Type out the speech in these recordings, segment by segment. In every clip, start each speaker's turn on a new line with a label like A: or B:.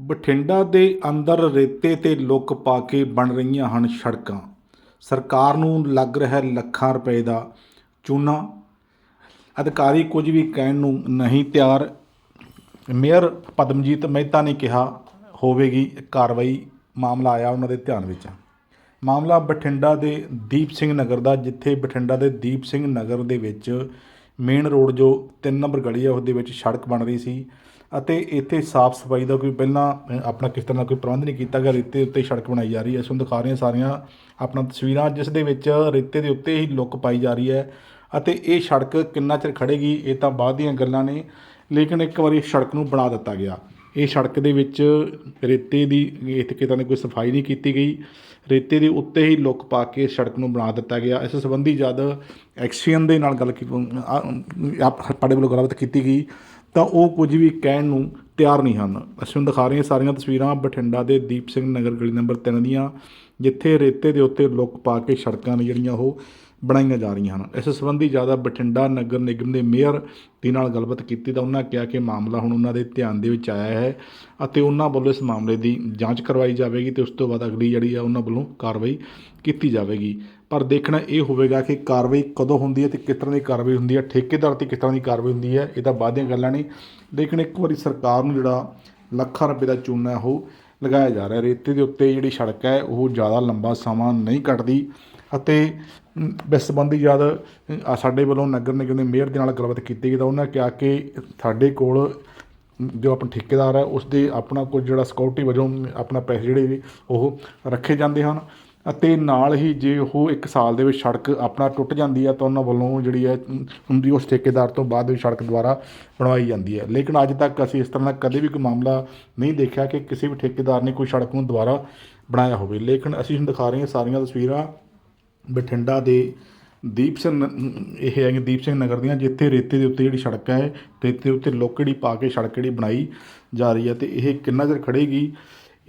A: ਬਠਿੰਡਾ ਦੇ ਅੰਦਰ ਰੇਤੇ ਤੇ ਲੁੱਕ ਪਾ ਕੇ ਬਣ ਰਹੀਆਂ ਹਨ ਸੜਕਾਂ। ਸਰਕਾਰ ਨੂੰ ਲੱਗ ਰਿਹਾ ਲੱਖਾਂ ਰੁਪਏ ਦਾ ਚੂਨਾ। ਅਧਿਕਾਰੀ ਕੁਝ ਵੀ ਕਹਿਣ ਨੂੰ ਨਹੀਂ ਤਿਆਰ। ਮੇਅਰ ਪਦਮਜੀਤ ਮਹਿਤਾ ਨੇ ਕਿਹਾ, ਹੋਵੇਗੀ ਕਾਰਵਾਈ। ਮਾਮਲਾ ਆਇਆ ਉਹਨਾਂ ਦੇ ਧਿਆਨ ਵਿੱਚ। ਮਾਮਲਾ ਬਠਿੰਡਾ ਦੇ ਦੀਪ ਸਿੰਘ ਨਗਰ ਦਾ, ਜਿੱਥੇ ਬਠਿੰਡਾ ਦੇ ਦੀਪ ਸਿੰਘ ਨਗਰ ਦੇ ਵਿੱਚ ਮੇਨ ਰੋਡ ਜੋ 3 ਨੰਬਰ ਗਲੀ ਹੈ ਉਸ ਦੇ ਵਿੱਚ ਸੜਕ ਬਣ ਰਹੀ ਸੀ ਅਤੇ ਇੱਥੇ ਸਾਫ਼ ਸਫ਼ਾਈ ਦਾ ਕੋਈ ਪਹਿਲਾਂ ਆਪਣਾ ਕਿਸ ਤਰ੍ਹਾਂ ਦਾ ਕੋਈ ਪ੍ਰਬੰਧ ਨਹੀਂ ਕੀਤਾ ਗਿਆ, ਰੇਤੇ ਉੱਤੇ ਸੜਕ ਬਣਾਈ ਜਾ ਰਹੀ ਹੈ। ਇਸ ਨੂੰ ਦਿਖਾ ਰਹੀਆਂ ਸਾਰੀਆਂ ਆਪਣਾ ਤਸਵੀਰਾਂ, ਜਿਸ ਦੇ ਵਿੱਚ ਰੇਤੇ ਦੇ ਉੱਤੇ ਹੀ ਲੁੱਕ ਪਾਈ ਜਾ ਰਹੀ ਹੈ ਅਤੇ ਇਹ ਸੜਕ ਕਿੰਨਾ ਚਿਰ ਖੜੇਗੀ ਇਹ ਤਾਂ ਬਾਅਦ ਦੀਆਂ ਗੱਲਾਂ ਨੇ, ਲੇਕਿਨ ਇੱਕ ਵਾਰੀ ਸੜਕ ਨੂੰ ਬਣਾ ਦਿੱਤਾ ਗਿਆ। ਇਹ ਸੜਕ ਦੇ ਵਿੱਚ ਰੇਤੇ ਦੀ, ਇੱਥੇ ਕਿਤੇ ਨੇ ਕੋਈ ਸਫ਼ਾਈ ਨਹੀਂ ਕੀਤੀ ਗਈ। ਰੇਤੇ ਦੇ ਉੱਤੇ ਹੀ ਲੁੱਕ ਪਾ ਕੇ ਸੜਕ ਨੂੰ ਬਣਾ ਦਿੱਤਾ ਗਿਆ। ਇਸ ਸੰਬੰਧੀ ਜਦ ਐਕਸੀਅਨ ਦੇ ਨਾਲ ਗੱਲ ਕੀਤੀ ਆ- ਵੱਲੋਂ ਗੱਲਬਾਤ ਕੀਤੀ ਗਈ, ਤਾਂ ਉਹ ਕੁਝ ਵੀ ਕਹਿਣ ਨੂੰ ਤਿਆਰ ਨਹੀਂ ਹਨ। ਅਸੀਂ ਹੁਣ ਦਿਖਾ ਰਹੇ ਹਾਂ ਸਾਰੀਆਂ ਤਸਵੀਰਾਂ ਬਠਿੰਡਾ ਦੇ ਦੀਪ ਸਿੰਘ ਨਗਰ ਗਲੀ ਨੰਬਰ 3 ਦੀਆਂ, ਜਿੱਥੇ ਰੇਤੇ ਦੇ ਉੱਤੇ ਲੁੱਕ ਪਾ ਕੇ ਸੜਕਾਂ ਨੇ ਜਿਹੜੀਆਂ ਉਹ ਬਣਾਈਆਂ ਜਾ ਰਹੀਆਂ ਹਨ। ਇਸ ਸੰਬੰਧੀ ਜ਼ਿਆਦਾ ਬਠਿੰਡਾ ਨਗਰ ਨਿਗਮ ਦੇ ਮੇਅਰ ਦੇ ਨਾਲ ਗੱਲਬਾਤ ਕੀਤੀ ਤਾਂ ਉਹਨਾਂ ਕਿਹਾ ਕਿ ਮਾਮਲਾ ਹੁਣ ਉਹਨਾਂ ਦੇ ਧਿਆਨ ਦੇ ਵਿੱਚ ਆਇਆ ਹੈ ਅਤੇ ਉਹਨਾਂ ਵੱਲੋਂ ਇਸ ਮਾਮਲੇ ਦੀ ਜਾਂਚ ਕਰਵਾਈ ਜਾਵੇਗੀ ਤੇ ਉਸ ਤੋਂ ਬਾਅਦ ਅਗਲੀ ਜਿਹੜੀ ਆ ਉਹਨਾਂ ਵੱਲੋਂ ਕਾਰਵਾਈ ਕੀਤੀ ਜਾਵੇਗੀ। ਪਰ ਦੇਖਣਾ ਇਹ ਹੋਵੇਗਾ ਕਿ ਕਾਰਵਾਈ ਕਦੋਂ ਹੁੰਦੀ ਹੈ ਤੇ ਕਿਸ ਤਰ੍ਹਾਂ ਦੀ ਕਾਰਵਾਈ ਹੁੰਦੀ ਹੈ, ਠੇਕੇਦਾਰ ਤੇ ਕਿਸ ਤਰ੍ਹਾਂ ਦੀ ਕਾਰਵਾਈ ਹੁੰਦੀ ਹੈ, ਇਹ ਤਾਂ ਬਾਅਦ ਦੀਆਂ ਗੱਲਾਂ ਨੇ। ਲੇਕਿਨ ਇੱਕ ਵਾਰੀ ਸਰਕਾਰ ਨੂੰ ਜਿਹੜਾ ਲੱਖਾਂ ਰੁਪਏ ਦਾ ਚੂਨਾ ਹੈ, ਉਹ ਲਗਾਇਆ ਜਾ ਰਿਹਾ ਰੇਤੇ ਦੇ ਉੱਤੇ ਜਿਹੜੀ ਸੜਕ ਹੈ, ਉਹ ਜ਼ਿਆਦਾ ਲੰਬਾ ਸਮਾਂ ਨਹੀਂ ਕੱਟਦੀ ਅਤੇ ਇਸ ਸੰਬੰਧੀ ਜਦ ਸਾਡੇ ਵੱਲੋਂ ਨਗਰ ਨਿਗਮ ਦੇ ਮੇਅਰ ਦੇ ਨਾਲ ਗੱਲਬਾਤ ਕੀਤੀ ਗਈ ਤਾਂ ਉਹਨਾਂ ਕਿਹਾ ਕਿ ਸਾਡੇ ਕੋਲ ਜੋ ਆਪਣਾ ਠੇਕੇਦਾਰ ਹੈ ਉਸ ਦੇ ਆਪਣਾ ਕੁਝ ਜਿਹੜਾ ਸਿਕਿਉਰਿਟੀ ਵਜੋਂ ਆਪਣਾ ਪੈਸੇ ਜਿਹੜੇ ਵੀ ਉਹ ਰੱਖੇ ਜਾਂਦੇ ਹਨ ਅਤੇ ਨਾਲ ਹੀ ਜੇ ਉਹ ਇੱਕ ਸਾਲ ਦੇ ਵਿੱਚ ਸੜਕ ਆਪਣਾ ਟੁੱਟ ਜਾਂਦੀ ਹੈ ਤਾਂ ਉਹਨਾਂ ਵੱਲੋਂ ਜਿਹੜੀ ਹੈ ਹੁੰਦੀ ਉਸ ਠੇਕੇਦਾਰ ਤੋਂ ਬਾਅਦ ਵਿੱਚ ਸੜਕ ਦੁਬਾਰਾ ਬਣਵਾਈ ਜਾਂਦੀ ਹੈ। ਲੇਕਿਨ ਅੱਜ ਤੱਕ ਅਸੀਂ ਇਸ ਤਰ੍ਹਾਂ ਦਾ ਕਦੇ ਵੀ ਕੋਈ ਮਾਮਲਾ ਨਹੀਂ ਦੇਖਿਆ ਕਿ ਕਿਸੇ ਵੀ ਠੇਕੇਦਾਰ ਨੇ ਕੋਈ ਸੜਕ ਨੂੰ ਦੁਬਾਰਾ ਬਣਾਇਆ ਹੋਵੇ। ਲੇਕਿਨ ਅਸੀਂ ਹੁਣ ਦਿਖਾ ਰਹੇ ਹਾਂ ਸਾਰੀਆਂ ਤਸਵੀਰਾਂ। ਬਠਿੰਡਾ ਦੇ ਦੀਪ ਸਿੰਘ ਨ- ਇਹ ਹੈਗੇ ਦੀਪ ਸਿੰਘ ਨਗਰ ਦੀਆਂ, ਜਿੱਥੇ ਰੇਤੇ ਦੇ ਉੱਤੇ ਜਿਹੜੀ ਸੜਕ ਹੈ, ਰੇਤੇ ਦੇ ਉੱਤੇ ਲੋਕੜੀ ਪਾ ਕੇ ਸੜਕ ਜਿਹੜੀ ਬਣਾਈ ਜਾ ਰਹੀ ਹੈ ਤੇ ਇਹ ਕਿੰਨਾ ਚਿਰ ਖੜੇਗੀ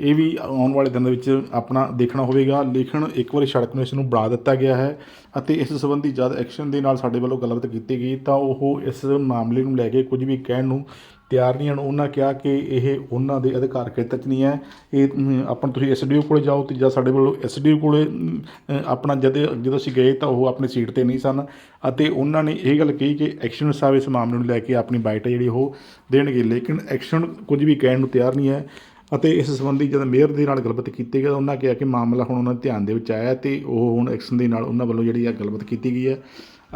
A: ਇਹ ਵੀ ਆਉਣ ਵਾਲੇ ਦਿਨ ਦੇ ਵਿੱਚ ਆਪਣਾ ਦੇਖਣਾ ਹੋਵੇਗਾ। ਲੇਕਿਨ ਇੱਕ ਵਾਰੀ ਸੜਕ ਨੂੰ ਇਸ ਨੂੰ ਬਣਾ ਦਿੱਤਾ ਗਿਆ ਹੈ ਅਤੇ ਇਸ ਸੰਬੰਧੀ ਜਦ ਐਕਸ਼ਨ ਦੇ ਨਾਲ ਸਾਡੇ ਵੱਲੋਂ ਗੱਲਬਾਤ ਕੀਤੀ ਗਈ ਤਾਂ ਉਹ ਇਸ ਮਾਮਲੇ ਨੂੰ ਲੈ ਕੇ ਕੁਝ ਵੀ ਕਹਿਣ ਨੂੰ ਤਿਆਰ ਨਹੀਂ ਹਨ। ਉਹਨਾਂ ਕਿਹਾ ਕਿ ਇਹ ਉਹਨਾਂ ਦੇ ਅਧਿਕਾਰ ਖੇਤਰ 'ਚ ਨਹੀਂ ਹੈ। ਇਹ ਅਮ, ਆਪਾਂ ਤੁਸੀਂ ਐਸਡੀਓ ਕੋਲੇ ਜਾਓ ਤੇ ਜਾਂ ਸਾਡੇ ਵੱਲੋਂ ਐਸਡੀਓ ਕੋਲੇ ਅਮ, ਅ, ਆਪਣਾ ਜਦ ਜਦੋਂ ਅਸੀਂ ਗਏ ਤਾਂ ਉਹ ਆਪਣੀ ਸੀਟ ਤੇ ਨਹੀਂ ਸਨ ਅਤੇ ਉਹਨਾਂ ਨੇ ਇਹ ਗੱਲ ਕਹੀ ਕਿ ਐਕਸ਼ਨ ਸਾਹਿਬ ਇਸ ਮਾਮਲੇ ਨੂੰ ਲੈ ਕੇ ਆਪਣੀ ਬਾਈਟ ਹੈ ਜਿਹੜੀ ਉਹ ਦੇਣਗੇ। ਲੇਕਿਨ ਐਕਸ਼ਨ ਕੁਝ ਵੀ ਕਹਿਣ ਨੂੰ ਤਿਆਰ ਨਹੀਂ ਹੈ। ਅਤੇ ਇਸ ਸੰਬੰਧੀ ਜਦ ਮੇਅਰ ਦੇ ਨਾਲ ਗੱਲਬਾਤ ਕੀਤੀ ਗਈ ਤਾਂ ਉਹਨਾਂ ਕਿਹਾ ਕਿ ਮਾਮਲਾ ਹੁਣ ਉਹਨਾਂ ਦੇ ਧਿਆਨ ਦੇ ਵਿੱਚ ਆਇਆ ਤੇ ਉਹ ਹੁਣ ਐਕਸ਼ਨ ਦੇ ਨਾਲ ਉਹਨਾਂ ਵੱਲੋਂ ਜਿਹੜੀ ਆ ਗੱਲਬਾਤ ਕੀਤੀ ਗਈ ਹੈ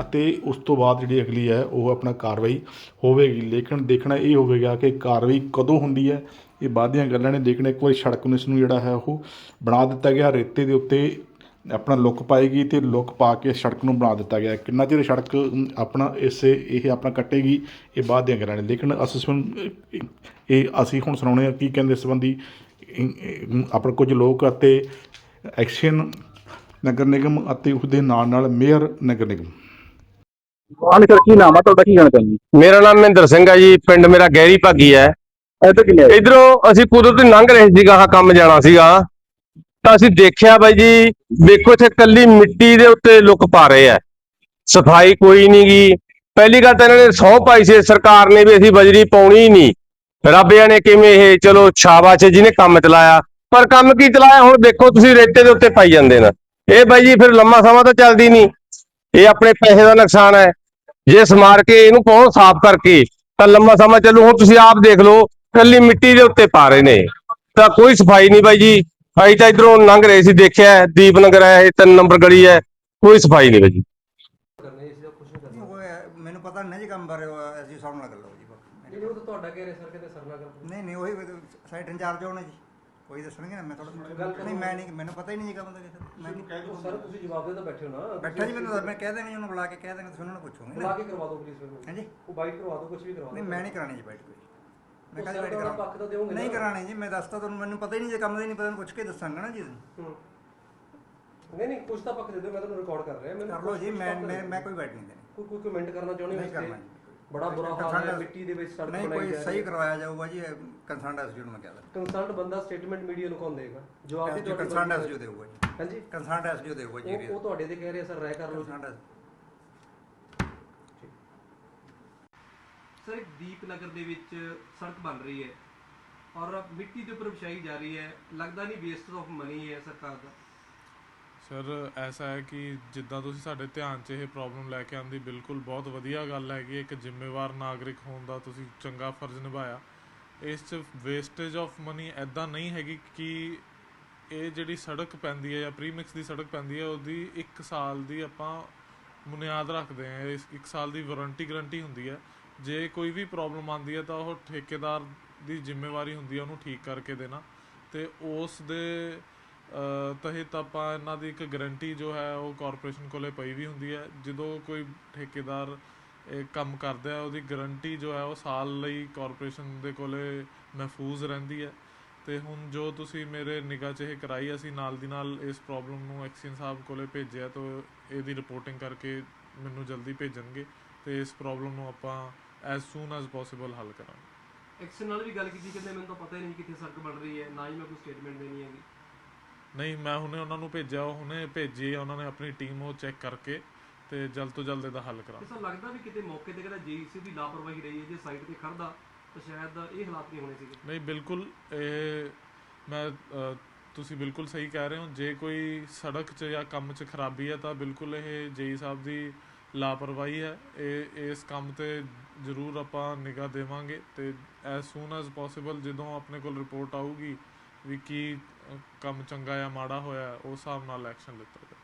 A: ਅਤੇ ਉਸ ਤੋਂ ਬਾਅਦ ਜਿਹੜੀ ਅਗਲੀ ਹੈ ਉਹ ਆਪਣਾ ਕਾਰਵਾਈ ਹੋਵੇਗੀ। ਲੇਕਿਨ ਦੇਖਣਾ ਇਹ ਹੋਵੇਗਾ ਕਿ ਕਾਰਵਾਈ ਕਦੋਂ ਹੁੰਦੀ ਹੈ, ਇਹ ਬਾਅਦ ਦੀਆਂ ਗੱਲਾਂ ਨੇ। ਲੇਕਿਨ ਇੱਕ ਵਾਰੀ ਸੜਕ ਨੂੰ ਇਸ ਨੂੰ ਜਿਹੜਾ ਹੈ ਉਹ ਬਣਾ ਦਿੱਤਾ ਗਿਆ। ਰੇਤੇ ਦੇ ਉੱਤੇ ਆਪਣਾ ਲੁੱਕ ਪਾਏਗੀ ਤੇ ਲੁੱਕ ਪਾ ਕੇ ਸੜਕ ਨੂੰ ਬਣਾ ਦਿੱਤਾ ਗਿਆ। ਕਿੰਨਾ ਚਿਰ ਸੜਕ ਆਪਣਾ ਇਸੇ ਇਹ ਆਪਣਾ ਕੱਟੇਗੀ ਇਹ ਬਾਅਦ ਦੀਆਂ ਗੱਲਾਂ ਨੇ। ਲੇਕਿਨ ਅਸੀਂ ਇਹ ਅਸੀਂ ਹੁਣ ਸੁਣਾਉਣੇ ਆ ਕੀ ਕਹਿੰਦੇ ਇਸ ਸੰਬੰਧੀ। ਆਪਣਾ ਕੁਝ ਲੋਕ ਅਤੇ ਐਕਸ਼ਨ ਨਗਰ ਨਿਗਮ ਅਤੇ ਉਸ ਦੇ ਨਾਲ ਨਾਲ ਮੇਅਰ ਨਗਰ ਨਿਗਮ।
B: ਸਰ ਕੀ ਨਾਮ ਆ? ਤੁਹਾਡਾ ਕੀ ਜਾਣਕਾਰੀ ਜੀ
C: ਮੇਰਾ ਨਾਮ ਮਹਿੰਦਰ ਸਿੰਘ ਹੈ ਜੀ ਪਿੰਡ ਮੇਰਾ ਗਹਿਰੀ ਭਾਗੀ ਹੈ? ਇਧਰੋਂ ਅਸੀਂ ਕੁਦਰਤ ਲੰਘ ਰਹੇ ਸੀਗਾ ਕੰਮ ਜਾਣਾ ਸੀਗਾ। ਤਾਂ ਅਸੀਂ ਦੇਖਿਆ ਬਾਈ ਜੀ, ਵੇਖੋ ਇੱਥੇ ਕੱਲੀ ਮਿੱਟੀ ਦੇ ਉੱਤੇ ਲੁੱਕ ਪਾ ਰਹੇ ਆ। ਸਫ਼ਾਈ ਕੋਈ ਨਹੀਂ ਗੀ। ਪਹਿਲੀ ਗੱਲ ਤਾਂ ਇਹਨਾਂ ਨੇ ਸੌ ਪਾਈ ਸੀ, ਸਰਕਾਰ ਨੇ ਵੀ ਅਸੀਂ ਬਜਰੀ ਪਾਉਣੀ ਨਹੀਂ ਰੱਬਿਆਂ ਨੇ ਕਿਵੇਂ ਇਹ ਚਲੋ ਸ਼ਾਬਾਸ਼ ਚ ਜਿਹਨੇ ਕੰਮ ਚਲਾਇਆ। ਪਰ ਕੰਮ ਕੀ ਚਲਾਇਆ, ਹੁਣ ਦੇਖੋ ਤੁਸੀਂ ਰੇਤੇ ਦੇ ਉੱਤੇ ਪਾਈ ਜਾਂਦੇ ਨੇ। ਇਹ ਬਾਈ ਜੀ ਫਿਰ ਲੰਮਾ ਸਮਾਂ ਤਾਂ ਚੱਲਦੀ ਨਹੀਂ ਇਹ ਆਪਣੇ ਪੈਸੇ ਦਾ ਨੁਕਸਾਨ ਹੈ। ਜੇ ਸਮਾਰ ਕੇ ਇਹਨੂੰ ਪਾਉਣ ਸਾਫ਼ ਕਰਕੇ, ਤਾਂ ਲੰਮਾ ਸਮਾਂ ਚੱਲੂ। ਹੁਣ ਤੁਸੀਂ ਆਪ ਦੇਖ ਲਓ ਕੱਲੀ ਮਿੱਟੀ ਦੇ ਉੱਤੇ ਪਾ ਰਹੇ ਨੇ। ਤਾਂ ਕੋਈ ਸਫ਼ਾਈ ਨਹੀਂ ਬਾਈ ਜੀ। ਅਸੀਂ ਤਾਂ ਇਧਰੋਂ ਲੰਘ ਰਹੇ ਸੀ ਦੇਖਿਆ ਹੈ, ਦੀਪਨਗਰ ਹੈ ਇਹ ਤਿੰਨ ਨੰਬਰ ਗਲੀ ਹੈ ਕੋਈ ਸਫ਼ਾਈ ਨਹੀਂ ਬਾਈ। ਜੀ
D: ਨਹੀਂ ਹੋਇਆ ਮੈਨੂੰ ਪਤਾ ਨਹੀਂ ਜੀ ਕੰਮ ਬਾਰੇ ਉਹ ਅਸੀਂ ਸਭ ਨਾਲ ਗੱਲ ਹੋ ਜੀ ਬਾਕੀ।
E: ਨਹੀਂ ਉਹ ਤਾਂ ਤੁਹਾਡਾ ਕਹਿ ਰਹੇ ਸਰ ਕਿਤੇ ਸਰਨਾ ਕਰ।
D: ਨਹੀਂ ਨਹੀਂ ਉਹੀ ਸਾਈਟ ਇੰਚਾਰਜ ਹੋਣਾ ਜੀ। ਕੋਈ ਦੱਸਣਗੇ ਨਾ ਮੈਂ ਥੋੜਾ ਨਹੀਂ ਮੈਂ ਨਹੀਂ ਮੈਨੂੰ ਪਤਾ ਹੀ ਨਹੀਂ ਜੀ ਕੰਮ ਦਾ ਕਿਸੇ ਮੈਂ ਨਹੀਂ
E: ਸਰ ਤੁਸੀਂ ਜਵਾਬ ਦੇ ਤਾਂ ਬੈਠੇ ਹੋ ਨਾ।
D: ਬੈਠਾ ਜੀ ਮੈਨੂੰ ਦੱਸ- ਮੈਂ ਕਹਿ ਦੇਣੀ ਉਹਨੂੰ ਬੁਲਾ ਕੇ ਕਹਿ ਦੇਣਾ ਤੁਸੀਂ ਉਹਨਾਂ ਨੂੰ ਪੁੱਛੋਗੇ
E: ਬੁਲਾ
D: ਨਾ
E: ਕੇ ਕਰਵਾ ਦਿਓ ਪਲੀਜ਼ ਮੈਨੂੰ।
D: ਹਾਂਜੀ।
E: ਉਹ ਬਾਈਟ ਕਰਵਾ ਦਿਓ ਕੁਝ ਵੀ ਕਰਵਾ
D: ਨਹੀਂ
E: ਦਿਓ।
D: ਮੈਂ ਨਹੀਂ ਕਰਾਣੀ ਜੀ ਬਾਈਟ ਕੋਈ। ਮੈਂ ਕਹਿੰਦਾ
E: ਦਾ
D: ਕਰਾਂ
E: ਪੱਖ ਤਾਂ ਦਿਓਗੇ
D: ਨਹੀਂ। ਕਰਾਣੀ ਜੀ ਮੈਂ ਦੱਸਤਾ ਤੁਹਾਨੂੰ ਮੈਨੂੰ ਪਤਾ ਹੀ ਨਹੀਂ ਜੇ ਕੰਮ ਦਾ ਹੀ ਨਹੀਂ ਪਤਾ ਪੁੱਛ ਕੇ ਦੱਸਾਂਗਾ ਨਾ ਜੀ
E: ਹੂੰ। ਨਹੀਂ ਨਹੀਂ ਕੁਝ ਤਾਂ ਪੱਖ ਦੇ ਦਿਓ ਮੈਂ ਤੁਹਾਨੂੰ ਰਿਕਾਰਡ ਕਰ ਰਿਹਾ ਮੈਨੂੰ
D: ਕਰ ਲਓ ਜੀ ਮੈਂ ਮੈਂ ਮੈਂ ਕੋਈ ਬਾਈਟ ਨਹੀਂ ਦੇਣੀ।
E: ਕੋਈ ਕੋਈ ਕਮੈਂਟ ਕਰਨਾ ਚਾਹੁੰਦੇ ਹੋ
D: ਨਹੀਂ? ਕਰਨਾ ਜੀ।
E: ਬੜਾ ਬੁਰਾ ਹਾਲ ਹੈ ਮਿੱਟੀ ਦੇ ਵਿੱਚ ਸੜਕ
D: ਨਹੀਂ
E: ਬਣਾਈ
D: ਕੋਈ
E: ਜਾ
D: ਸਹੀ ਕਰਵਾਇਆ ਜਾਊਗਾ ਜੀ ਕੰਸਰਨਡ ਐਸਡੀਓ ਨੂੰ ਮੈਂ ਕਹਿ ਦਿੰਦਾ।
E: ਕੰਸਰਨਡ ਬੰਦਾ ਸਟੇਟਮੈਂਟ ਮੀਡੀਆ ਨੂੰ ਕੌਣ ਦੇਗਾ ਜਵਾਬ ਵੀ
D: ਐਸਡੀਓ ਕੰਸਰਨਡ ਐਸਡੀਓ ਦੇਊਗਾ ਜੀ।
E: ਹਾਂਜੀ।
D: ਕੰਸਰਨਡ ਐਸਡੀਓ ਦੇਊਗਾ ਜੀ
E: ਉਹ ਉਹ ਤੁਹਾਡੇ ਤੇ ਕਹਿ ਰਹੇ ਸਰ ਰਾਇ ਕਰ ਲਓ
D: ਕੰਸਰਨਡ
E: ਸਰ, ਇੱਕ ਦੀਪ ਦੇ ਵਿੱਚ ਸੜਕ ਬਣ ਰਹੀ ਹੈ ਔਰ ਮਿੱਟੀ ਦੇ ਉੱਪਰ ਵਿਛਾਈ ਜਾ ਰਹੀ ਹੈ। ਲੱਗਦਾ ਨਹੀਂ ਵੇਸਟ ਆਫ ਮਨੀ ਹੈ ਸਰਕਾਰ ਦਾ।
F: ਸਰ, ਐਸਾ ਹੈ ਕਿ ਜਿੱਦਾਂ ਤੁਸੀਂ ਸਾਡੇ ਧਿਆਨ 'ਚ ਇਹ ਪ੍ਰੋਬਲਮ ਲੈ ਕੇ ਆਂਦੀ, ਬਿਲਕੁਲ ਬਹੁਤ ਵਧੀਆ ਗੱਲ ਹੈਗੀ ਇੱਕ ਜ਼ਿੰਮੇਵਾਰ ਨਾਗਰਿਕ ਹੋਣ ਦਾ ਤੁਸੀਂ ਚੰਗਾ ਫਰਜ਼ ਨਿਭਾਇਆ। ਇਸ 'ਚ ਵੇਸਟੇਜ ਆਫ ਮਨੀ ਐਦਾਂ ਨਹੀਂ ਹੈਗੀ ਕਿ ਇਹ ਜਿਹੜੀ ਸੜਕ ਪੈਂਦੀ ਹੈ ਜਾਂ ਪ੍ਰੀਮਿਕਸ ਦੀ ਸੜਕ ਪੈਂਦੀ ਹੈ, ਉਹਦੀ 1 ਸਾਲ ਦੀ ਆਪਾਂ ਬੁਨਿਆਦ ਰੱਖਦੇ ਆ ਇਸ 1 ਸਾਲ ਦੀ ਵਾਰੰਟੀ ਗਾਰੰਟੀ ਹੁੰਦੀ ਹੈ। ਜੇ ਕੋਈ ਵੀ ਪ੍ਰੋਬਲਮ ਆਉਂਦੀ ਹੈ ਤਾਂ ਉਹ ਠੇਕੇਦਾਰ ਦੀ ਜ਼ਿੰਮੇਵਾਰੀ ਹੁੰਦੀ ਹੈ ਉਹਨੂੰ ਠੀਕ ਕਰਕੇ ਦੇਣਾ ਤੇ ਉਸ ਦੇ ਤਹਿਤ ਆਪਾਂ ਇਹਨਾਂ ਦੀ ਇੱਕ ਗਾਰੰਟੀ ਜੋ ਹੈ ਉਹ ਕਾਰਪੋਰੇਸ਼ਨ ਕੋਲੇ ਪਈ ਵੀ ਹੁੰਦੀ ਹੈ। ਜਦੋਂ ਕੋਈ ਠੇਕੇਦਾਰ, ਇਹ ਕੰਮ ਕਰਦਾ ਹੈ, ਉਹਦੀ ਗਾਰੰਟੀ ਜੋ ਹੈ ਉਹ ਸਾਲ ਲਈ ਕਾਰਪੋਰੇਸ਼ਨ ਦੇ ਕੋਲੇ ਮਹਿਫੂਜ਼ ਰਹਿੰਦੀ ਹੈ। ਤੇ ਹੁਣ ਜੋ ਤੁਸੀਂ ਮੇਰੇ ਨਿਗਾਹ 'ਚ ਇਹ ਕਰਾਈ, ਅਸੀਂ ਨਾਲ ਦੀ ਨਾਲ ਇਸ ਪ੍ਰੋਬਲਮ ਨੂੰ ਐਕਸੀਅਨ ਸਾਹਿਬ ਕੋਲੇ ਭੇਜਿਆ, ਤਾਂ ਇਹਦੀ ਰਿਪੋਰਟਿੰਗ ਕਰਕੇ ਮੈਨੂੰ ਜਲਦੀ ਭੇਜਣਗੇ। ਤੇ ਇਸ ਪ੍ਰੋਬਲਮ ਨੂੰ ਆਪਾਂ ਐਸ ਸੂਨ ਐਸ ਪੋਸੀਬਲ ਹੱਲ ਕਰਾਂਗੇ।
E: ਐਕਸ਼ਨ ਨਾਲ ਵੀ ਗੱਲ ਕੀਤੀ ਕਹਿੰਦੇ ਮੈਨੂੰ ਤਾਂ ਪਤਾ ਹੀ ਨਹੀਂ ਕਿੱਥੇ ਸੜਕ ਬਣ ਰਹੀ ਹੈ ਨਾ ਹੀ ਮੈਂ ਕੋਈ ਸਟੇਟਮੈਂਟ ਦੇਣੀ ਹੈਗੀ।
F: ਨਹੀਂ ਮੈਂ ਹੁਣੇ ਉਹਨਾਂ ਨੂੰ ਭੇਜਿਆ ਹੁਣੇ ਭੇਜੀ ਉਹਨਾਂ ਨੇ ਆਪਣੀ ਟੀਮ ਉਹ ਚੈੱਕ ਕਰਕੇ ਤੇ ਜਲਦ ਤੋਂ ਜਲਦ ਇਹਦਾ ਹੱਲ ਕਰਾਂ
E: ਸਰ ਲੱਗਦਾ ਵੀ ਕਿਤੇ ਮੌਕੇ ਤੇ ਕਿਹੜਾ ਜੀਸੀ ਦੀ ਲਾਪਰਵਾਹੀ ਰਹੀ ਹੈ ਜੇ ਸਾਈਡ ਤੇ ਖੜਦਾ ਤਾਂ ਸ਼ਾਇਦ ਇਹ ਹਾਲਾਤ ਨਹੀਂ ਹੋਣੇ ਸੀਗੇ।
F: ਨਹੀਂ ਬਿਲਕੁਲ ਇਹ ਮੈਂ ਤੁਸੀਂ ਬਿਲਕੁਲ ਸਹੀ ਕਹਿ ਰਹੇ ਹੋ ਜੇ ਕੋਈ ਸੜਕ 'ਚ ਜਾਂ ਕੰਮ 'ਚ ਖਰਾਬੀ ਹੈ ਤਾਂ ਬਿਲਕੁਲ ਇਹ ਜੇਈ ਸਾਹਿਬ ਦੀ ਲਾਪਰਵਾਹੀ ਹੈ। ਇਹ ਇਸ ਕੰਮ ਤੇ ਜ਼ਰੂਰ ਆਪਾਂ ਨਿਗਾਹ ਦੇਵਾਂਗੇ ਤੇ ਐਸ ਸੂਨ ਐਸ ਪੋਸੀਬਲ ਜਦੋਂ ਆਪਣੇ ਕੋਲ ਰਿਪੋਰਟ ਆਊਗੀ ਵੀ ਕੀ ਕੰਮ ਚੰਗਾ ਜਾਂ ਮਾੜਾ ਹੋਇਆ, ਉਸ ਹਿਸਾਬ ਨਾਲ ਐਕਸ਼ਨ ਲਿੱਤਾ ਜਾਵੇ